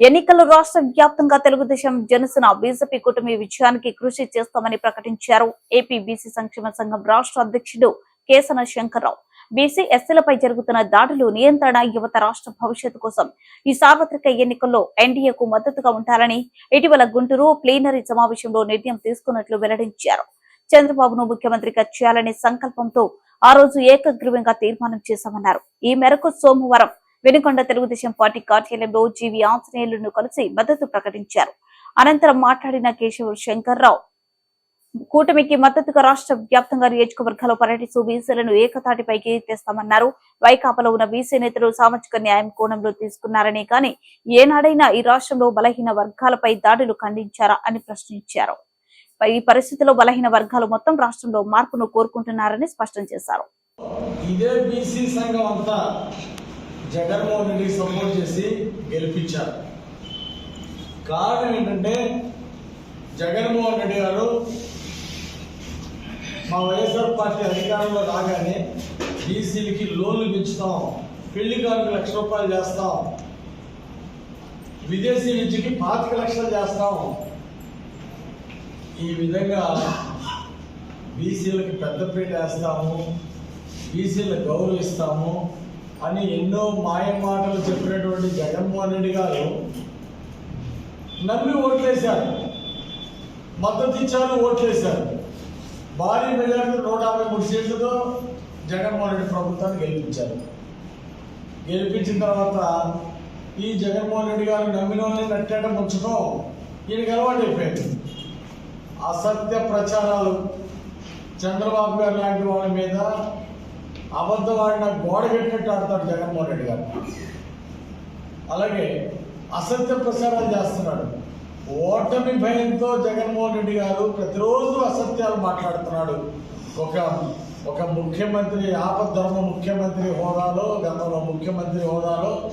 ఎన్నికల్లో రాష్ట్ర వ్యాప్తంగా తెలుగుదేశం జనసేన బీజేపీ కూటమి విజయానికి కృషి చేస్తామని ప్రకటించారు. ఏపీ బీసీ సంక్షేమ సంఘం రాష్ట్ర అధ్యక్షుడు కేసన శంకర్రావు. బీసీ ఎస్సీలపై జరుగుతున్న దాడులు నియంత్రణ యువత రాష్ట్ర భవిష్యత్తు కోసం ఈ సార్వత్రిక ఎన్నికల్లో ఎన్డీఏకు మద్దతుగా ఉంటారని ఇటీవల గుంటూరు ప్లీనరీ సమావేశంలో నిర్ణయం తీసుకున్నట్లు వెల్లడించారు. చంద్రబాబును ముఖ్యమంత్రిగా చేయాలనే సంకల్పంతో ఆ రోజు ఏకగ్రీవంగా తీర్మానం చేశామన్నారు. ఈ మేరకు సోమవారం వెనుకొండ తెలుగుదేశం పార్టీ కార్యాలయంలో జీవి ఆంజనేయులను కలిసి మద్దతు ప్రకటించారు. అనంతరం మాట్లాడిన కేశవ శంకర్రావు కూటమికి మద్దతుగా రాష్ట్ర వ్యాప్తంగా నియోజకవర్గాల్లో పర్యటిస్తూ బీసీలను ఏకతాటిపైకి తెస్తామన్నారు వైకాపాలో ఉన్న బీసీ నేతలు సామాజిక న్యాయం కోణంలో తీసుకున్నారని కానీ ఏనాడైనా ఈ రాష్ట్రంలో బలహీన వర్గాలపై దాడులు ఖండించారా అని ప్రశ్నించారు. ఈ పరిస్థితిలో బలహీన వర్గాలు మొత్తం రాష్ట్రంలో మార్పును కోరుకుంటున్నారని స్పష్టం చేశారు. ఇదే బీసీ సంఘం అంతా జగన్మోహన్ రెడ్డికి సపోర్ట్ చేసి గెలిపించారు. కారణం ఏంటంటే జగన్మోహన్ రెడ్డి గారు మా వైఎస్ఆర్ పార్టీ అధికారంలో రాగానే బీసీలకి లోన్లు పెంచుతాం పెళ్ళి కారుకు లక్ష రూపాయలు చేస్తాం విదేశీ విద్యకి పాతిక లక్షలు చేస్తాం. ఈ విధంగా బీసీలకి పెద్దపీట వేస్తాము బీసీలను గౌరవిస్తాము అని ఎన్నో మాయ మాటలు చెప్పినటువంటి జగన్మోహన్ రెడ్డి గారు నమ్మి ఓట్లేశారు. మద్దతు ఇచ్చారు ఓట్లేశారు. భారీ మెజార్టీ నూట యాభై మూడు సీట్లతో జగన్మోహన్ రెడ్డి ప్రభుత్వాన్ని గెలిపించారు. గెలిపించిన తర్వాత ఈ జగన్మోహన్ రెడ్డి గారు నమ్మిన వాళ్ళని నట్టేట ముంచడం ఈయనకి అలవాటు అయిపోయింది. అసత్య ప్రచారాలు చంద్రబాబు గారు లాంటి వాళ్ళ మీద అబద్ధవాడిన గోడ కట్టినట్టు ఆడతాడు జగన్మోహన్ రెడ్డి గారు. అలాగే అసత్య ప్రచారాలు చేస్తున్నాడు. ఓటమి భయంతో జగన్మోహన్ రెడ్డి గారు ప్రతిరోజు అసత్యాలు మాట్లాడుతున్నాడు. ఒక ఒక ముఖ్యమంత్రి ఆపద్ధర్మ ముఖ్యమంత్రి హోదాలో గతంలో ముఖ్యమంత్రి హోదాలో